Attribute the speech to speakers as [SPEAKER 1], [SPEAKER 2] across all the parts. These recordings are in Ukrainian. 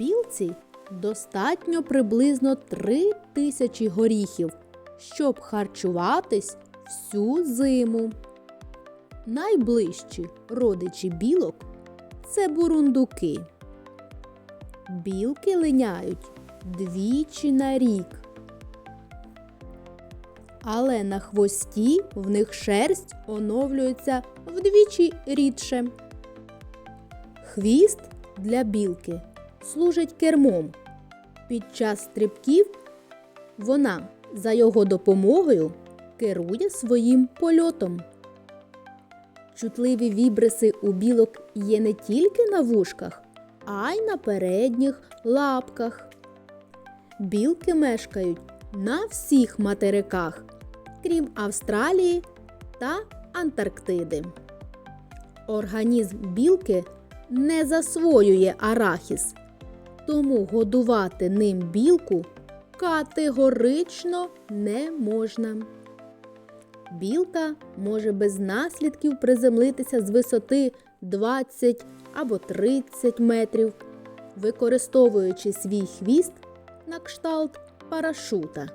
[SPEAKER 1] Білці достатньо приблизно 3 тисячі горіхів, щоб харчуватись всю зиму. Найближчі родичі білок це бурундуки. Білки линяють двічі на рік. Але на хвості в них шерсть оновлюється вдвічі рідше. Хвіст для білки служить кермом. Під час стрибків вона за його допомогою керує своїм польотом. Чутливі вібриси у білок є не тільки на вушках, а й на передніх лапках. Білки мешкають на всіх материках, крім Австралії та Антарктиди. Організм білки не засвоює арахіс, тому годувати ним білку категорично не можна. Білка може без наслідків приземлитися з висоти 20 або 30 метрів, використовуючи свій хвіст на кшталт парашута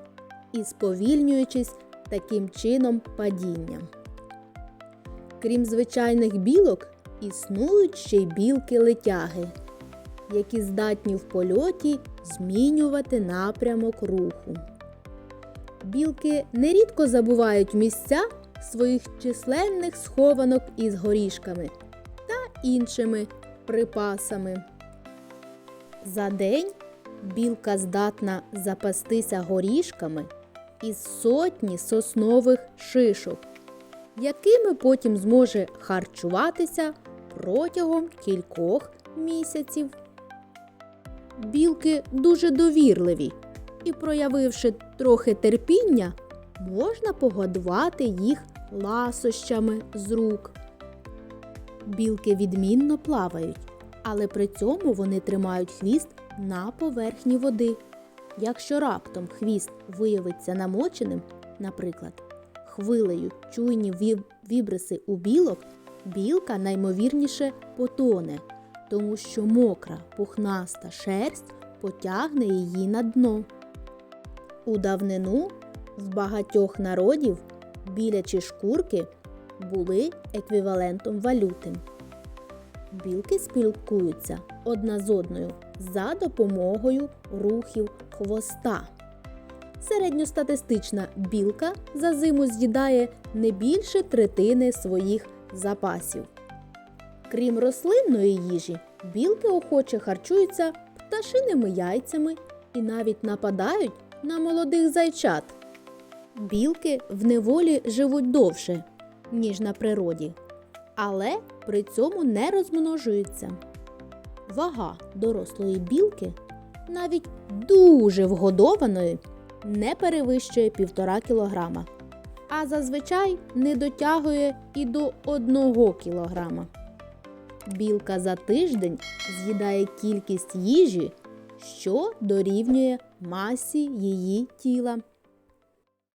[SPEAKER 1] і сповільнюючись таким чином падінням. Крім звичайних білок, існують ще й білки-летяги, які здатні в польоті змінювати напрямок руху. Білки нерідко забувають місця своїх численних схованок із горішками та іншими припасами. За день білка здатна запастися горішками із сотні соснових шишок, якими потім зможе харчуватися протягом кількох місяців. Білки дуже довірливі і, проявивши трохи терпіння, можна погодувати їх ласощами з рук. Білки відмінно плавають, але при цьому вони тримають хвіст на поверхні води. Якщо раптом хвіст виявиться намоченим, наприклад, хвилею чуйні віб- вібриси у білок, білка наймовірніше потоне, тому що мокра пухнаста шерсть потягне її на дно. У давнину в багатьох народів білячі шкурки були еквівалентом валюти. Білки спілкуються одна з одною за допомогою рухів хвоста. Середньостатистична білка за зиму з'їдає не більше третини своїх запасів. Крім рослинної їжі, білки охоче харчуються пташиними яйцями і навіть нападають на молодих зайчат. Білки в неволі живуть довше, ніж на природі, але при цьому не розмножуються. Вага дорослої білки, навіть дуже вгодованої, не перевищує 1,5 кг, а зазвичай не дотягує і до 1 кг. Білка за тиждень з'їдає кількість їжі, що дорівнює масі її тіла.